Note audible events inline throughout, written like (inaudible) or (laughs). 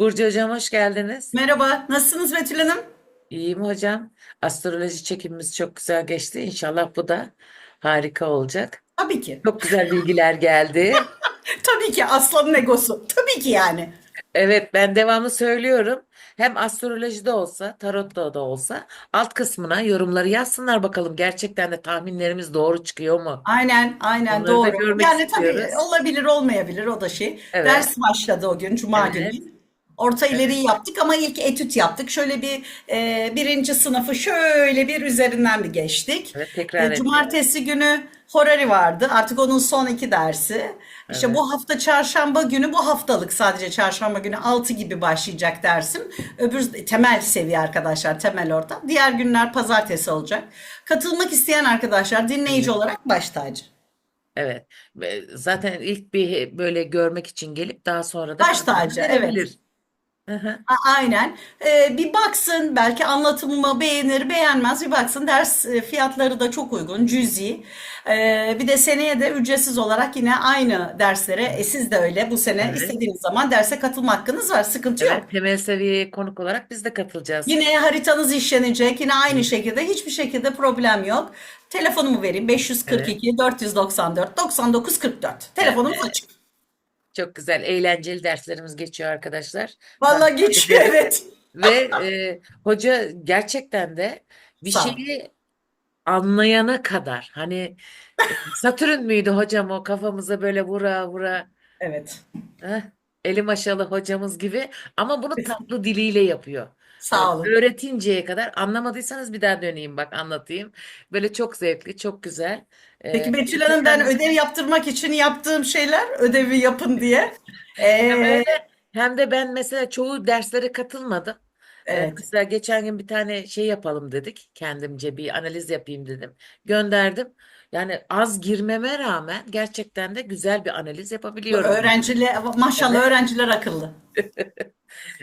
Burcu Hocam hoş geldiniz. Merhaba, nasılsınız Betül Hanım? İyiyim hocam. Astroloji çekimimiz çok güzel geçti. İnşallah bu da harika olacak. Tabii ki. Çok güzel bilgiler geldi. (laughs) Tabii ki aslanın egosu. Tabii ki yani. Evet ben devamlı söylüyorum. Hem astrolojide olsa, tarotta da olsa alt kısmına yorumları yazsınlar bakalım. Gerçekten de tahminlerimiz doğru çıkıyor mu? Aynen, aynen Onları da doğru. görmek Yani tabii istiyoruz. olabilir, olmayabilir o da şey. Evet. Ders başladı o gün, Cuma Evet. Orta ileriyi yaptık ama ilk etüt yaptık. Şöyle bir e, birinci sınıfı şöyle bir üzerinden bir geçtik. Evet tekrar E. Cumartesi günü Horari vardı. Artık onun son iki dersi. İşte Evet. bu hafta çarşamba günü bu haftalık sadece çarşamba günü 6 gibi başlayacak dersim. Öbür temel seviye arkadaşlar temel orta. Diğer günler pazartesi olacak. Katılmak isteyen arkadaşlar dinleyici olarak baş tacı. Evet. Ve Zaten ilk bir böyle görmek için gelip daha sonra da Baş tacı evet. A- Aynen. Ee, bir baksın belki anlatımımı beğenir beğenmez bir baksın ders e, fiyatları da çok uygun cüzi. Ee, bir de seneye de ücretsiz olarak yine aynı derslere e, siz de öyle bu sene Evet. istediğiniz zaman derse katılma hakkınız var sıkıntı yok. Evet, temel seviyeye konuk olarak biz de katılacağız. Yine haritanız işlenecek yine aynı şekilde hiçbir şekilde problem yok. Telefonumu vereyim Evet. 542 494 99 44 telefonum açık. Çok güzel, eğlenceli derslerimiz geçiyor arkadaşlar. Tavsiye geçiyor evet. Ve e, hoca gerçekten de bir Sağ ol. şeyi anlayana kadar hani Satürn müydü hocam o kafamıza böyle vura vura Evet. heh, eli maşalı hocamız gibi ama bunu tatlı diliyle yapıyor. Sağ olun. Öğretinceye kadar anlamadıysanız bir daha döneyim bak anlatayım. Böyle çok zevkli, çok güzel. Peki Ee, Betül Hanım ben ödev yaptırmak için yaptığım şeyler ödevi yapın diye. Hem Ee, öyle hem de ben mesela çoğu derslere katılmadım. Ee, evet. mesela geçen gün bir tane şey yapalım dedik. Kendimce bir analiz yapayım dedim. Gönderdim. Yani az girmeme rağmen gerçekten de güzel bir analiz yapabiliyorum. öğrenciler maşallah Evet. öğrenciler akıllı. (laughs)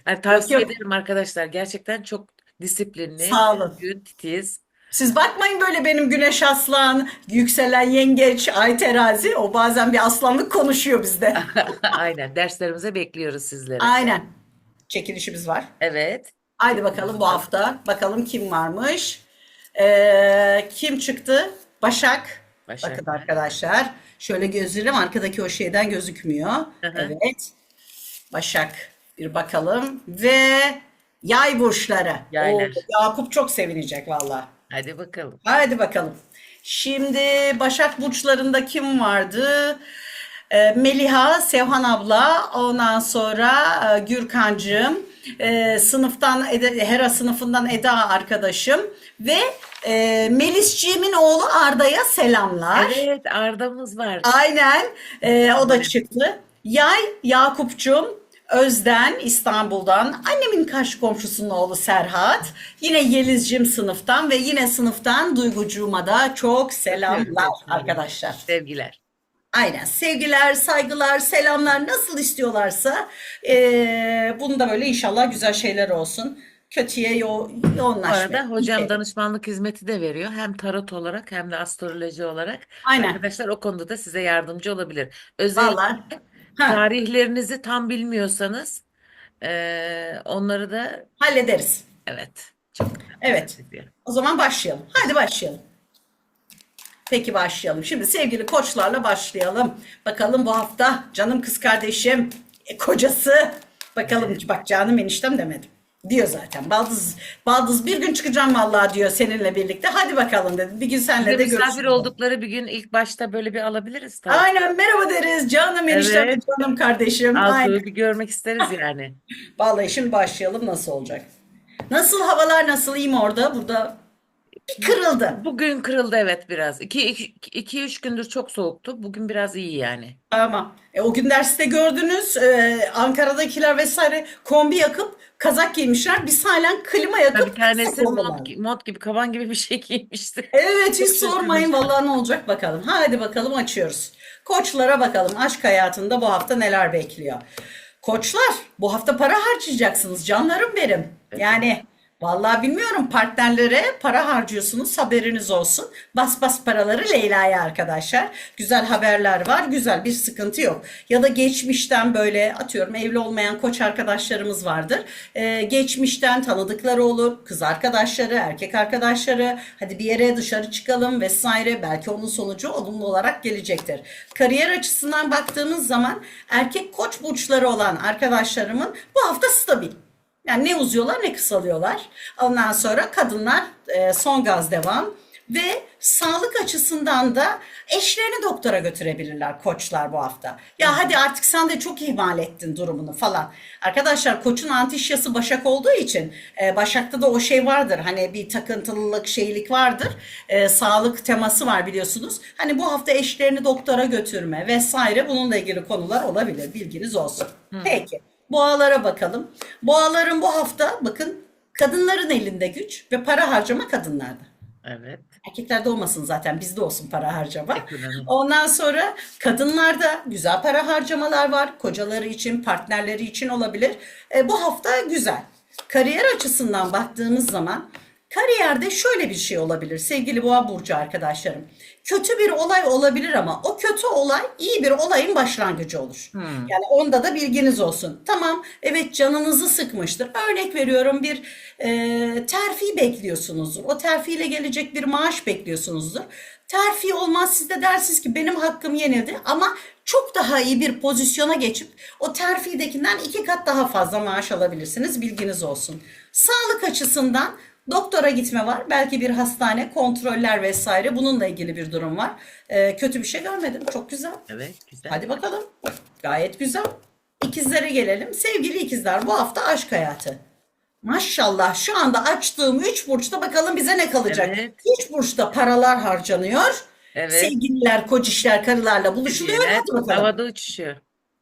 Yani tavsiye yok. ederim arkadaşlar. Gerçekten çok disiplinli, Sağ olun. düzgün, titiz. Siz bakmayın böyle benim Güneş Aslan, yükselen Yengeç, Ay Terazi. O bazen bir aslanlık konuşuyor bizde. (laughs) Aynen. Derslerimize bekliyoruz sizleri. Aynen. Çekilişimiz var. Evet. Haydi bakalım bu hafta. Bakalım kim varmış. Ee, kim çıktı? Başak. Bakın Başak. arkadaşlar. Şöyle gözlerim arkadaki o şeyden gözükmüyor. Evet. Başak. Bir bakalım. Ve yay burçları. Oo, Yaylar. Yakup çok sevinecek valla. Hadi bakalım. Haydi bakalım. Şimdi Başak burçlarında kim vardı? Ee, Meliha, Sevhan abla, ondan sonra e, Gürkancığım, e, sınıftan Ede- Hera sınıfından Eda arkadaşım ve e, Melisciğimin oğlu Arda'ya selamlar. Evet, Arda'mız var. Aynen, e, o da çıktı. Yay, Yakup'cum, Özden İstanbul'dan, annemin karşı komşusunun oğlu Serhat, yine Yelizcim sınıftan ve yine sınıftan Duygucuğuma da çok selamlar arkadaşlar. Sevgiler. Aynen, sevgiler, saygılar, selamlar nasıl istiyorlarsa e, bunda böyle inşallah güzel şeyler olsun. Kötüye yo Bu arada yoğunlaşmayın. hocam danışmanlık hizmeti de veriyor. Hem tarot olarak hem de astroloji olarak. Aynen, Arkadaşlar o konuda da size yardımcı olabilir. Özellikle vallahi. Ha, tarihlerinizi tam bilmiyorsanız eee, onları da hallederiz. evet çok Evet. O zaman başlayalım. Hadi başlayalım. Peki başlayalım. Şimdi sevgili koçlarla başlayalım. Bakalım bu hafta canım kız kardeşim, e, kocası. Bakalım bak canım eniştem demedim. Diyor zaten. Baldız, Baldız bir gün çıkacağım vallahi diyor seninle birlikte. Hadi bakalım dedi. Bir gün seninle Bize de misafir görüşürüz. oldukları bir gün ilk başta böyle bir alabiliriz tabii. Aynen merhaba deriz. Canım eniştem, Evet. canım kardeşim. Aynen. Altuğ'u bir görmek isteriz yani. (laughs) Vallahi şimdi başlayalım nasıl olacak? Nasıl havalar nasıl iyi mi orada? Burada bir kırıldı. Bugün kırıldı evet biraz. 2-3 gündür çok soğuktu. Bugün biraz iyi yani. Ama e, o gün derste gördünüz e, Ankara'dakiler vesaire kombi yakıp kazak giymişler. Biz halen klima bir yakıp tanesi olmalar. gi- mont gibi kaban gibi bir şey (laughs) giymişti. Evet hiç sormayın vallahi ne olacak bakalım. Hadi bakalım açıyoruz. Koçlara bakalım aşk hayatında bu hafta neler bekliyor. Koçlar bu hafta para harcayacaksınız canlarım benim. Yani Vallahi bilmiyorum partnerlere para harcıyorsunuz haberiniz olsun. Bas bas paraları Leyla'ya arkadaşlar. Güzel haberler var güzel bir sıkıntı yok. Ya da geçmişten böyle atıyorum evli olmayan koç arkadaşlarımız vardır. Ee, geçmişten tanıdıkları olur. Kız arkadaşları, erkek arkadaşları. Hadi bir yere dışarı çıkalım vesaire. Belki onun sonucu olumlu olarak gelecektir. Kariyer açısından baktığımız zaman erkek koç burçları olan arkadaşlarımın bu hafta stabil. Yani ne uzuyorlar ne kısalıyorlar. Ondan sonra kadınlar e, son gaz devam ve sağlık açısından da eşlerini doktora götürebilirler koçlar bu hafta. Ya hadi artık sen de çok ihmal ettin durumunu falan. Arkadaşlar koçun antişyası Başak olduğu için e, Başak'ta da o şey vardır. Hani bir takıntılılık şeylik vardır. E, sağlık teması var biliyorsunuz. Hani bu hafta eşlerini doktora götürme vesaire bununla ilgili konular olabilir. Bilginiz olsun. Peki. Boğalara bakalım. Boğaların bu hafta bakın kadınların elinde güç ve para harcama kadınlarda. Evet. Erkeklerde olmasın zaten bizde olsun para harcama. Ondan sonra kadınlarda güzel para harcamalar var. Kocaları için, partnerleri için olabilir. E, bu hafta güzel. Kariyer açısından baktığımız zaman kariyerde şöyle bir şey olabilir sevgili boğa burcu arkadaşlarım. Kötü bir olay olabilir ama o kötü olay iyi bir olayın başlangıcı olur. Yani onda da bilginiz olsun. Tamam evet canınızı sıkmıştır. Örnek veriyorum bir e, terfi bekliyorsunuzdur. O terfiyle gelecek bir maaş bekliyorsunuzdur. Terfi olmaz siz de dersiniz ki benim hakkım yenildi ama çok daha iyi bir pozisyona geçip o terfidekinden iki kat daha fazla maaş alabilirsiniz. Bilginiz olsun. Sağlık açısından doktora gitme var. Belki bir hastane, kontroller vesaire bununla ilgili bir durum var. Ee, kötü bir şey görmedim. Çok güzel. Evet. Güzel. Hadi bakalım. Gayet güzel. İkizlere gelelim. Sevgili ikizler bu hafta aşk hayatı. Maşallah şu anda açtığım 3 burçta bakalım bize ne kalacak. Evet. 3 burçta paralar harcanıyor. Evet. Sevgililer, kocişler, karılarla buluşuluyor. Evet. Hadi bakalım. Havada uçuşuyor.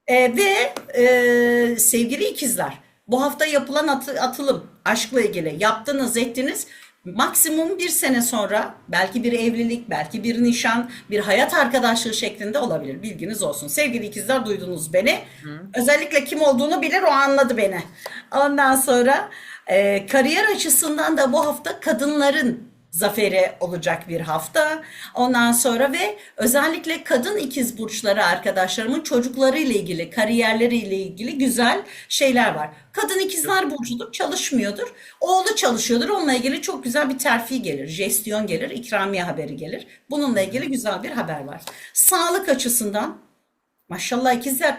Ee, ve e, sevgili ikizler bu hafta yapılan atı- atılım aşkla ilgili yaptınız ettiniz. Maksimum bir sene sonra belki bir evlilik belki bir nişan bir hayat arkadaşlığı şeklinde olabilir. Bilginiz olsun. Sevgili ikizler duydunuz beni. Özellikle kim olduğunu bilir o anladı beni. Ondan sonra e, kariyer açısından da bu hafta kadınların zaferi olacak bir hafta. Ondan sonra ve özellikle kadın ikiz burçları arkadaşlarımın çocuklarıyla ilgili, kariyerleriyle ilgili güzel şeyler var. Kadın ikizler burcudur, çalışmıyordur. Oğlu çalışıyordur. Onunla ilgili çok güzel bir terfi gelir, jestiyon gelir, ikramiye haberi gelir. Bununla ilgili güzel bir haber var. Sağlık açısından maşallah ikizler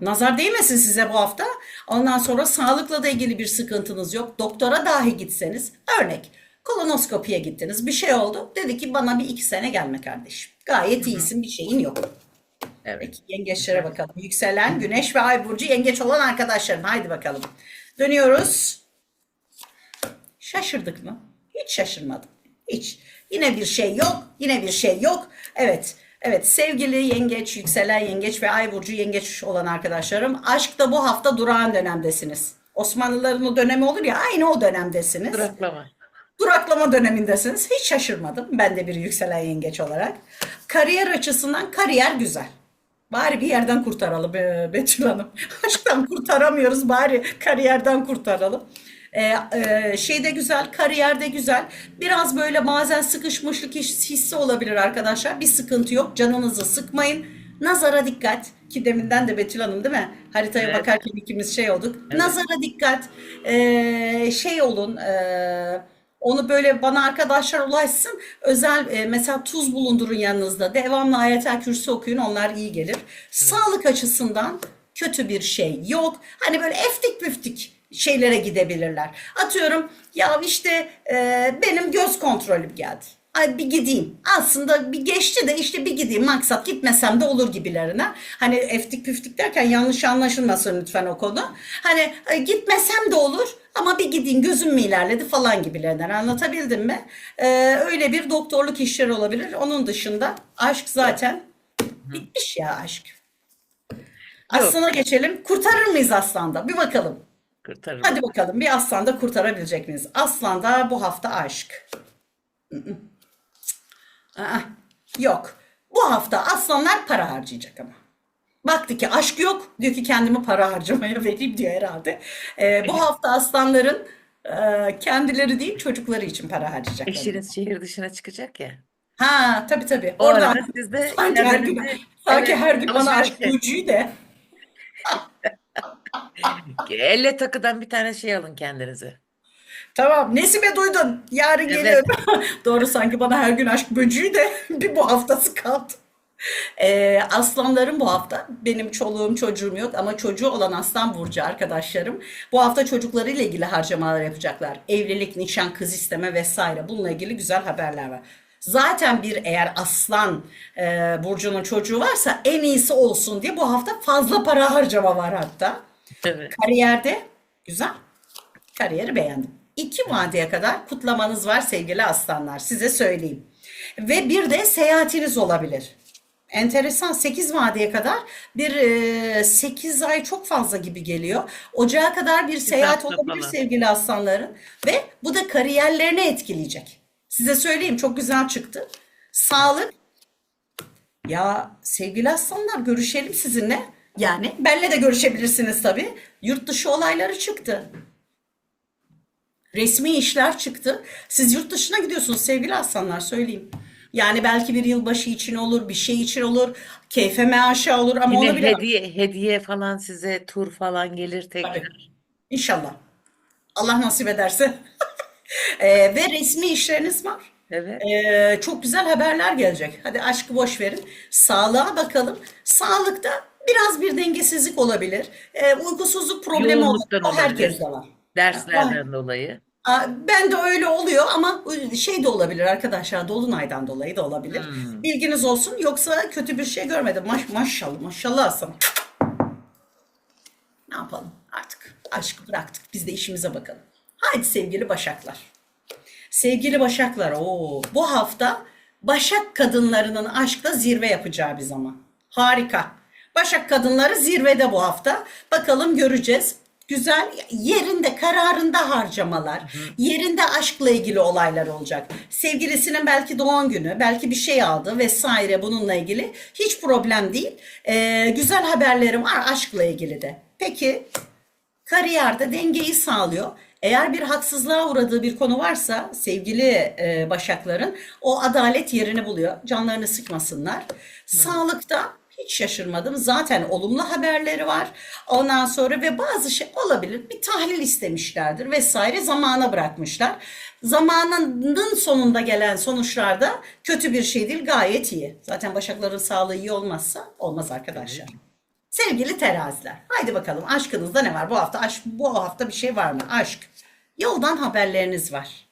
Nazar değmesin size bu hafta. Ondan sonra sağlıkla da ilgili bir sıkıntınız yok. Doktora dahi gitseniz. Örnek kolonoskopiye gittiniz. Bir şey oldu. Dedi ki bana bir iki sene gelme kardeşim. Gayet iyisin bir şeyin yok. Evet. Peki yengeçlere bakalım. Yükselen güneş ve ay burcu yengeç olan arkadaşlarım. Haydi bakalım. Dönüyoruz. Şaşırdık mı? Hiç şaşırmadım. Hiç. Yine bir şey yok. Yine bir şey yok. Evet. Evet sevgili yengeç, yükselen yengeç ve ay burcu yengeç olan arkadaşlarım. Aşkta bu hafta durağan dönemdesiniz. Osmanlıların o dönemi olur ya aynı o dönemdesiniz Duraklama. Duraklama dönemindesiniz. Hiç şaşırmadım. Ben de bir yükselen yengeç olarak. Kariyer açısından kariyer güzel. Bari bir yerden kurtaralım e, Betül Hanım. (laughs) Aşktan kurtaramıyoruz. Bari kariyerden kurtaralım. Ee, e, şeyde güzel, kariyerde güzel. Biraz böyle bazen sıkışmışlık his- hissi olabilir arkadaşlar. Bir sıkıntı yok. Canınızı sıkmayın. Nazara dikkat. Ki deminden de Betül Hanım değil mi? Haritaya Evet. bakarken ikimiz şey olduk. Nazara dikkat. Ee, şey olun. ee, onu böyle bana arkadaşlar ulaşsın. Özel e, mesela tuz bulundurun yanınızda. Devamlı ayetel kürsü okuyun. Onlar iyi gelir. Sağlık açısından kötü bir şey yok. Hani böyle eftik püftik şeylere gidebilirler. Atıyorum ya işte e, benim göz kontrolüm geldi. Ay bir gideyim. Aslında bir geçti de işte bir gideyim. Maksat gitmesem de olur gibilerine. Hani eftik püftik derken yanlış anlaşılmasın lütfen o konu. Hani e, gitmesem de olur ama bir gideyim gözüm mü ilerledi falan gibilerinden anlatabildim mi? Ee, öyle bir doktorluk işleri olabilir. Onun dışında aşk zaten bitmiş ya aşk. Aslana geçelim. Kurtarır mıyız aslanda? Bir bakalım. Kurtarır. Hadi bakalım bir aslanda kurtarabilecek miyiz? Aslanda bu hafta aşk. Mm-mm. Aa, yok. Bu hafta aslanlar para harcayacak ama. Baktı ki aşk yok. Diyor ki kendimi para harcamaya (laughs) vereyim diyor herhalde. Ee, bu hafta aslanların Ee, kendileri değil çocukları için para harcayacaklar. Eşiniz şehir dışına çıkacak ya. Ha tabii tabii. O Oradan arada siz de sanki her gün, sanki evet, her gün bana aşk böceği de. (laughs) Elle takıdan bir tane şey alın kendinize. Tamam Nesibe duydun. Yarın Evet. geliyorum. (laughs) Doğru sanki bana her gün aşk böceği de (laughs) bir bu haftası kaldı. Ee, aslanların bu hafta benim çoluğum çocuğum yok ama çocuğu olan aslan burcu arkadaşlarım bu hafta çocuklarıyla ilgili harcamalar yapacaklar. Evlilik, nişan, kız isteme vesaire bununla ilgili güzel haberler var. Zaten bir eğer aslan e, burcunun çocuğu varsa en iyisi olsun diye bu hafta fazla para harcama var hatta. Evet. Kariyerde güzel. Kariyeri beğendim. İki vadeye kadar kutlamanız var sevgili aslanlar. Size söyleyeyim. Ve bir de seyahatiniz olabilir. Enteresan 8 vadeye kadar bir 8 ay çok fazla gibi geliyor. Ocağa kadar bir seyahat olabilir sevgili aslanların. Ve bu da kariyerlerini etkileyecek. Size söyleyeyim çok güzel çıktı. Sağlık ya sevgili aslanlar görüşelim sizinle. Yani benle de görüşebilirsiniz tabii. Yurt dışı olayları çıktı. Resmi işler çıktı. Siz yurt dışına gidiyorsunuz sevgili aslanlar söyleyeyim. Yani belki bir yılbaşı için olur, bir şey için olur, keyfe meaşa olur ama Yine onu bile hediye hediye falan size tur falan gelir tekrar. Tabii. İnşallah. Allah nasip ederse. (laughs) Ee, ve resmi işleriniz var. Evet. Ee, çok güzel haberler gelecek. Hadi aşkı boş verin. Sağlığa bakalım. Sağlıkta biraz bir dengesizlik olabilir. Ee, uykusuzluk problemi olabilir. O herkeste var. Derslerden dolayı. Ben de öyle oluyor ama şey de olabilir arkadaşlar dolunaydan dolayı da olabilir. Hmm. Bilginiz olsun yoksa kötü bir şey görmedim. Maş, maşallah maşallah Hasan. Ne yapalım artık aşkı bıraktık biz de işimize bakalım. Haydi sevgili Başaklar. Sevgili Başaklar o bu hafta Başak kadınlarının aşkta zirve yapacağı bir zaman. Harika. Başak kadınları zirvede bu hafta. Bakalım göreceğiz. Güzel yerinde kararında harcamalar, yerinde aşkla ilgili olaylar olacak. Sevgilisinin belki doğum günü, belki bir şey aldı vesaire bununla ilgili hiç problem değil. Ee, güzel haberlerim var aşkla ilgili de. Peki kariyerde dengeyi sağlıyor. Eğer bir haksızlığa uğradığı bir konu varsa sevgili e, Başakların o adalet yerini buluyor. Canlarını sıkmasınlar. Sağlıkta hiç şaşırmadım. Zaten olumlu haberleri var. Ondan sonra ve bazı şey olabilir. Bir tahlil istemişlerdir vesaire zamana bırakmışlar. Zamanının sonunda gelen sonuçlarda kötü bir şey değil gayet iyi. Zaten Başakların sağlığı iyi olmazsa olmaz arkadaşlar. Sevgili teraziler, haydi bakalım aşkınızda ne var? Bu hafta aşk, bu hafta bir şey var mı? Aşk. Yoldan haberleriniz var.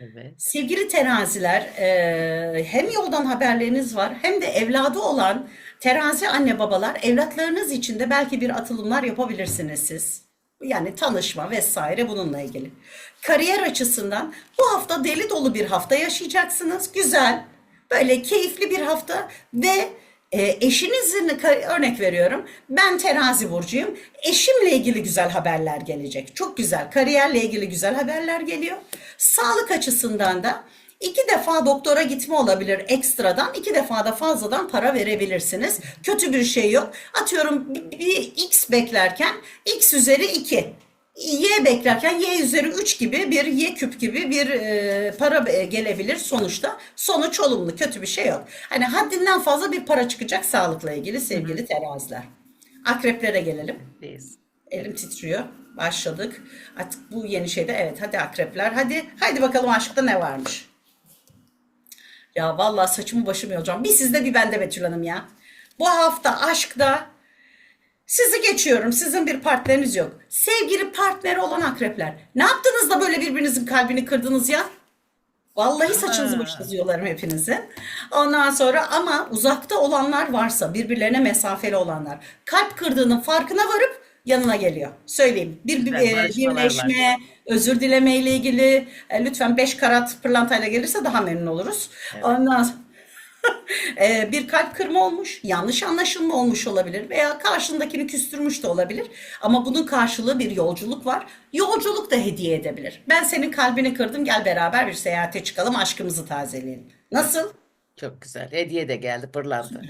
Evet. Sevgili teraziler, e, hem yoldan haberleriniz var hem de evladı olan terazi anne babalar evlatlarınız için de belki bir atılımlar yapabilirsiniz siz. Yani tanışma vesaire bununla ilgili. Kariyer açısından bu hafta deli dolu bir hafta yaşayacaksınız. Güzel, böyle keyifli bir hafta ve e, eşinizin örnek veriyorum. Ben terazi burcuyum. Eşimle ilgili güzel haberler gelecek. Çok güzel. Kariyerle ilgili güzel haberler geliyor. Sağlık açısından da iki defa doktora gitme olabilir ekstradan. iki defa da fazladan para verebilirsiniz. Kötü bir şey yok. Atıyorum bir, x beklerken x üzeri 2. Y beklerken y üzeri 3 gibi bir y küp gibi bir e, para e, gelebilir sonuçta. Sonuç olumlu kötü bir şey yok. Hani haddinden fazla bir para çıkacak sağlıkla ilgili sevgili teraziler. Akreplere gelelim. Biz. Elim titriyor. Başladık. Artık bu yeni şeyde evet hadi akrepler hadi hadi bakalım aşkta ne varmış. Ya vallahi saçımı başımı yolacağım. Bir sizde bir bende Betül Hanım ya. Bu hafta aşkta sizi geçiyorum. Sizin bir partneriniz yok. Sevgili partneri olan akrepler. Ne yaptınız da böyle birbirinizin kalbini kırdınız ya? Vallahi saçınızı başınızı yolarım hepinizin. Ondan sonra ama uzakta olanlar varsa birbirlerine mesafeli olanlar kalp kırdığının farkına varıp yanına geliyor. Söyleyeyim. Bir, bir, Güzel, e, birleşme, özür dileme ile ilgili e, lütfen 5 karat pırlantayla gelirse daha memnun oluruz. Ondan sonra (laughs) e, bir kalp kırma olmuş, yanlış anlaşılma olmuş olabilir veya karşındakini küstürmüş de olabilir. Ama bunun karşılığı bir yolculuk var. Yolculuk da hediye edebilir. Ben senin kalbini kırdım, gel beraber bir seyahate çıkalım, aşkımızı tazeleyelim. Nasıl? Çok güzel. Hediye de geldi pırlanta.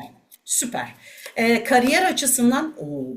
Süper. E, kariyer açısından oo,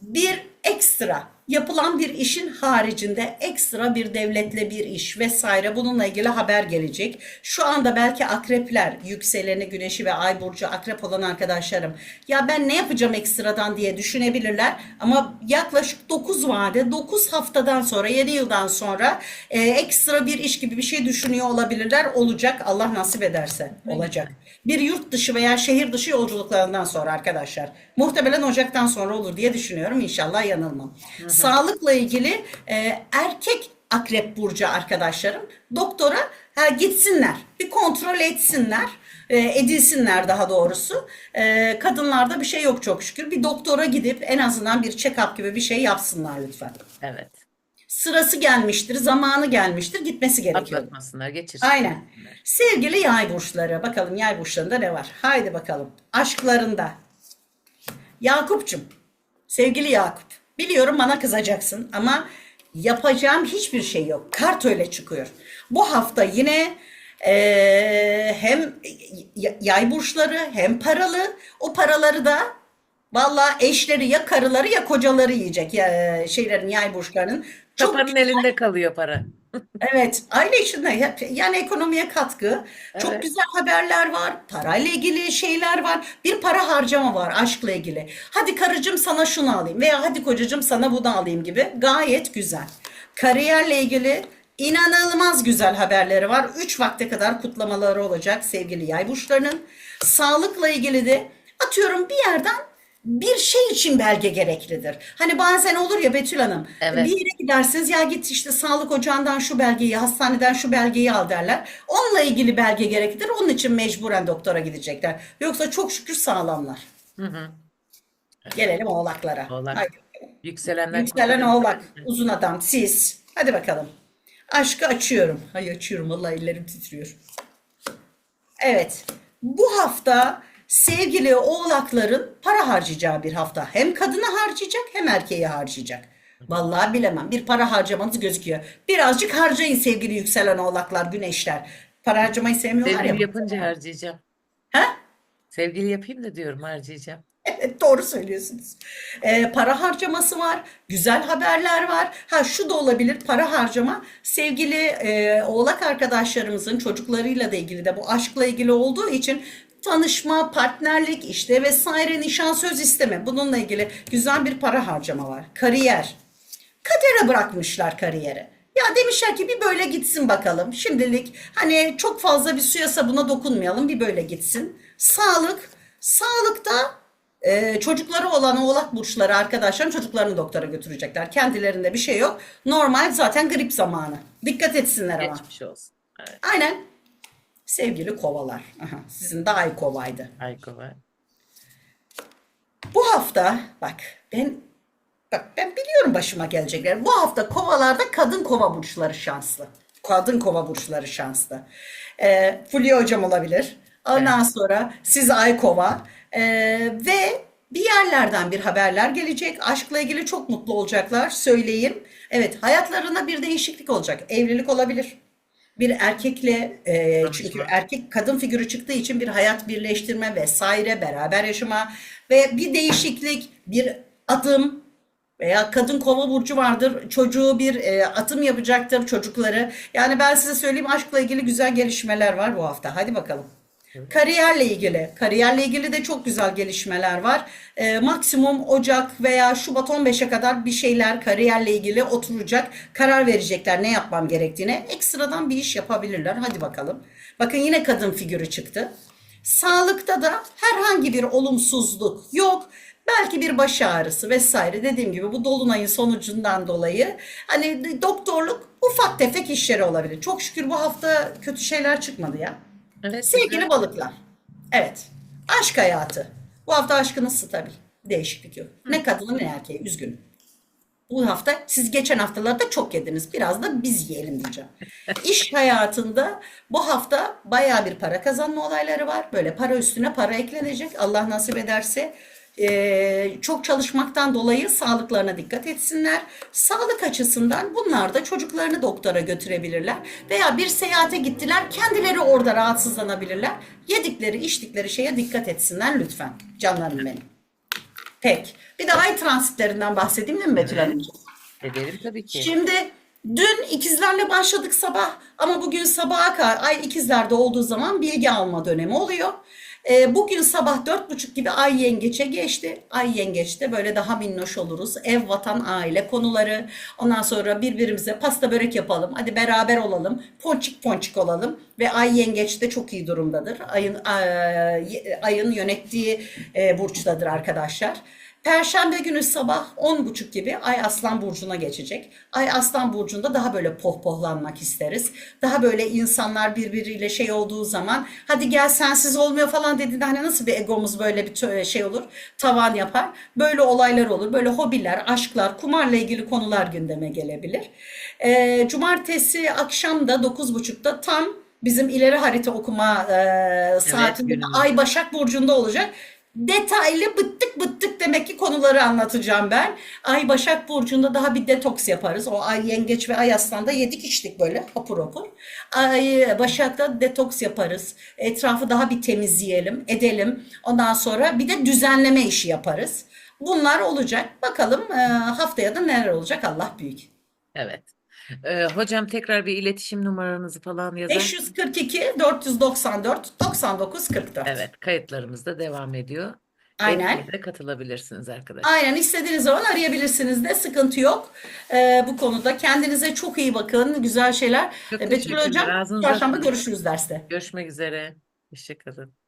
bir ekstra yapılan bir işin haricinde ekstra bir devletle bir iş vesaire bununla ilgili haber gelecek. Şu anda belki akrepler, yükseleni, güneşi ve ay burcu akrep olan arkadaşlarım ya ben ne yapacağım ekstradan diye düşünebilirler ama yaklaşık 9 vade 9 haftadan sonra yeni yıldan sonra e, ekstra bir iş gibi bir şey düşünüyor olabilirler. Olacak Allah nasip ederse olacak. Bir yurt dışı veya şehir dışı yolculuklarından sonra arkadaşlar. Muhtemelen Ocak'tan sonra olur diye düşünüyorum. İnşallah yanılmam. Sağlıkla ilgili e, erkek akrep burcu arkadaşlarım doktora ha, gitsinler. Bir kontrol etsinler. e, edilsinler daha doğrusu. E, kadınlarda bir şey yok çok şükür. Bir doktora gidip en azından bir check-up gibi bir şey yapsınlar lütfen. Evet. Sırası gelmiştir, zamanı gelmiştir, gitmesi gerekiyor. Atlatmasınlar, geçirsinler. Aynen. Sevgili yay burçları. Bakalım yay burçlarında ne var? Haydi bakalım. Aşklarında. Yakup'cum. Sevgili Yakup. Biliyorum bana kızacaksın ama yapacağım hiçbir şey yok. Kart öyle çıkıyor. Bu hafta yine eee, hem yay burçları hem paralı. O paraları da Valla eşleri ya karıları ya kocaları yiyecek ya şeylerin yay burçlarının. Çok Kafanın elinde kalıyor para. Evet, aile içinde yani ekonomiye katkı. Çok Evet. güzel haberler var. Parayla ilgili şeyler var. Bir para harcama var aşkla ilgili. Hadi karıcığım sana şunu alayım veya hadi kocacığım sana bunu alayım gibi. Gayet güzel. Kariyerle ilgili inanılmaz güzel haberleri var. 3 vakte kadar kutlamaları olacak sevgili yay burçlarının. Sağlıkla ilgili de atıyorum bir yerden bir şey için belge gereklidir. Hani bazen olur ya Betül Hanım. Evet. Bir yere gidersiniz ya git işte sağlık ocağından şu belgeyi, hastaneden şu belgeyi al derler. Onunla ilgili belge gereklidir. Onun için mecburen doktora gidecekler. Yoksa çok şükür sağlamlar. Hı hı. Gelelim oğlaklara. Oğlak. Haydi. Yükselenden Yükselen oğlak, uzun adam, siz. Hadi bakalım. Aşkı açıyorum. Hay açıyorum vallahi ellerim titriyor. Evet. Bu hafta sevgili oğlakların para harcayacağı bir hafta. Hem kadına harcayacak hem erkeğe harcayacak. Vallahi bilemem. Bir para harcamanız gözüküyor. Birazcık harcayın sevgili yükselen oğlaklar, güneşler. Para harcamayı sevmiyorlar ya. Sevgili yapınca harcayacağım. Ha? Sevgili yapayım da diyorum harcayacağım. Evet doğru söylüyorsunuz. Ee, para harcaması var, güzel haberler var. Ha şu da olabilir para harcama. Sevgili e, oğlak arkadaşlarımızın çocuklarıyla da ilgili de bu aşkla ilgili olduğu için tanışma, partnerlik işte vesaire nişan söz isteme. Bununla ilgili güzel bir para harcama var. Kariyer. Kadere bırakmışlar kariyeri. Ya demişler ki bir böyle gitsin bakalım. Şimdilik hani çok fazla bir suya sabuna dokunmayalım. Bir böyle gitsin. Sağlık. Sağlıkta e, çocukları olan oğlak burçları arkadaşlarım çocuklarını doktora götürecekler. Kendilerinde bir şey yok. Normal zaten grip zamanı. Dikkat etsinler ama. Geçmiş olsun. Evet. Aynen. Sevgili kovalar. Aha, sizin daha iyi kovaydı. Ay kova. Bu hafta bak ben bak ben biliyorum başıma gelecekler. Bu hafta kovalarda kadın kova burçları şanslı. Kadın kova burçları şanslı. Ee, Fulya hocam olabilir. Ondan sonra siz ay kova Ee, ve bir yerlerden bir haberler gelecek. Aşkla ilgili çok mutlu olacaklar. Söyleyeyim. Evet hayatlarına bir değişiklik olacak. Evlilik olabilir. Bir erkekle e, çünkü erkek kadın figürü çıktığı için bir hayat birleştirme vesaire beraber yaşama ve bir değişiklik bir adım veya kadın kova burcu vardır çocuğu bir e, atım yapacaktır çocukları. Yani ben size söyleyeyim aşkla ilgili güzel gelişmeler var bu hafta. Hadi bakalım. Kariyerle ilgili, kariyerle ilgili de çok güzel gelişmeler var. Ee, maksimum Ocak veya Şubat 15'e kadar bir şeyler kariyerle ilgili oturacak, karar verecekler ne yapmam gerektiğine. Ekstradan bir iş yapabilirler. Hadi bakalım. Bakın yine kadın figürü çıktı. Sağlıkta da herhangi bir olumsuzluk yok. Belki bir baş ağrısı vesaire dediğim gibi bu dolunayın sonucundan dolayı hani doktorluk ufak tefek işleri olabilir. Çok şükür bu hafta kötü şeyler çıkmadı ya. Evet. Sevgili balıklar. Evet. Aşk hayatı. Bu hafta aşkınız stabil. Değişiklik yok. Ne kadını ne erkeği. Üzgünüm. Bu hafta siz geçen haftalarda çok yediniz. Biraz da biz yiyelim diyeceğim. (laughs) İş hayatında bu hafta bayağı bir para kazanma olayları var. Böyle para üstüne para eklenecek. Allah nasip ederse. Ee, çok çalışmaktan dolayı sağlıklarına dikkat etsinler. Sağlık açısından bunlar da çocuklarını doktora götürebilirler. Veya bir seyahate gittiler kendileri orada rahatsızlanabilirler. Yedikleri içtikleri şeye dikkat etsinler lütfen. Canlarım benim. Pek. Bir de ay transitlerinden bahsedeyim değil mi Betül Hanımcığım? Ederim tabii ki. Şimdi dün ikizlerle başladık sabah ama bugün sabaha kadar ay ikizlerde olduğu zaman bilgi alma dönemi oluyor. Ee, bugün sabah dört buçuk gibi ay yengeçe geçti. Ay yengeçte böyle daha minnoş oluruz. Ev, vatan, aile konuları. Ondan sonra birbirimize pasta börek yapalım. Hadi beraber olalım. Ponçik ponçik olalım. Ve ay yengeçte çok iyi durumdadır. Ayın, ay- ayın yönettiği e, burçtadır arkadaşlar. Perşembe günü sabah 10.30 gibi Ay Aslan Burcu'na geçecek. Ay Aslan Burcu'nda daha böyle pohpohlanmak isteriz. Daha böyle insanlar birbiriyle şey olduğu zaman hadi gel sensiz olmuyor falan dediğinde hani nasıl bir egomuz böyle bir şey olur tavan yapar. Böyle olaylar olur. Böyle hobiler, aşklar, kumarla ilgili konular gündeme gelebilir. Ee, cumartesi akşam da 9.30'da tam bizim ileri harita okuma e, saatinde günümüz. Ay Başak Burcu'nda olacak. Detaylı bıttık bıttık demek ki konuları anlatacağım ben. Ay Başak Burcu'nda daha bir detoks yaparız. O Ay Yengeç ve Ay Aslan'da yedik içtik böyle hapur hapur. Ay Başak'ta detoks yaparız. Etrafı daha bir temizleyelim, edelim. Ondan sonra bir de düzenleme işi yaparız. Bunlar olacak. Bakalım e, haftaya da neler olacak Allah büyük. Evet. Ee, hocam tekrar bir iletişim numaranızı falan yazar. 542 494 99 44. Evet, kayıtlarımız da devam ediyor. Aynen. De katılabilirsiniz arkadaşlar. Aynen istediğiniz zaman arayabilirsiniz de sıkıntı yok Ee, bu konuda. Kendinize çok iyi bakın. Güzel şeyler. Çok Ee, Betül teşekkürler. Hocam Ağzınıza çarşamba sağlık. görüşürüz derste. Görüşmek üzere. Hoşçakalın.